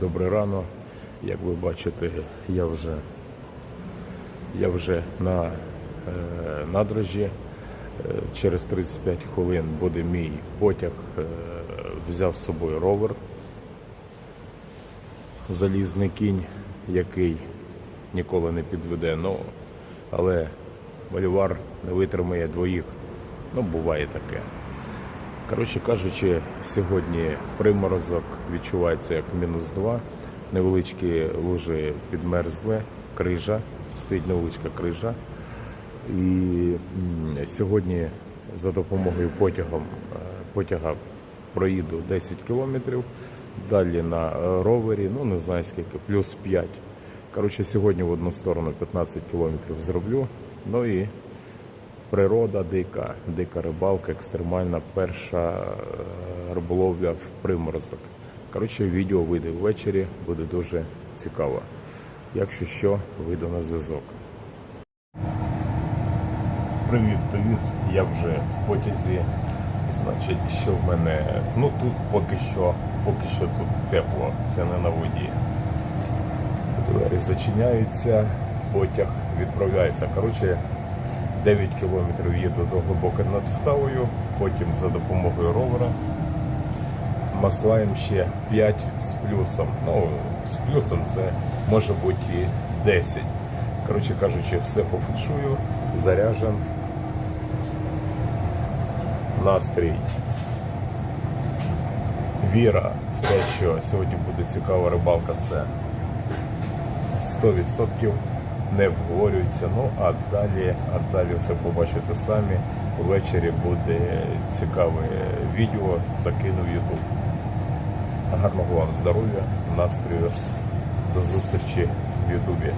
Добре рано. Як ви бачите, я вже, я вже на е, надрожі. Е, Через 35 хвилин буде мій потяг. Е, взяв з собою ровер. Залізний кінь, який ніколи не підведе. Ну, але болівар не витримає двоїх. Ну, буває таке. Коротше кажучи, сьогодні приморозок відчувається як мінус 2. Невеличкі лужі підмерзли, крижа, стоїть невеличка крижа. І сьогодні за допомогою потягом, е, потяга проїду 10 кілометрів, далі на е, ровері, ну не знаю скільки, плюс 5. Коротше, сьогодні в одну сторону 15 кілометрів зроблю. Ну і Природа дика, дика рибалка, екстремальна перша е, риболовля в приморозок. Коротше, відео вийде ввечері, буде дуже цікаво. Якщо що, вийду на зв'язок. Привіт, привіт. Я вже в потязі. Значить, що в мене. Ну тут поки що, поки що тут тепло, це не на воді. Двері зачиняються, потяг відправляється. Коротше, 9 кілометрів їду до глибоко над Втавою, потім за допомогою ровера маслаєм ще 5 з плюсом. Ну, з плюсом це може бути і 10. Коротше кажучи, все по феншую, заряжен. Настрій. Віра в те, що сьогодні буде цікава рибалка, це 100% не обговорюється. Ну а далі, а далі все побачите самі. Ввечері буде цікаве відео, закину в Ютуб. Гарного вам здоров'я, настрою. До зустрічі в Ютубі.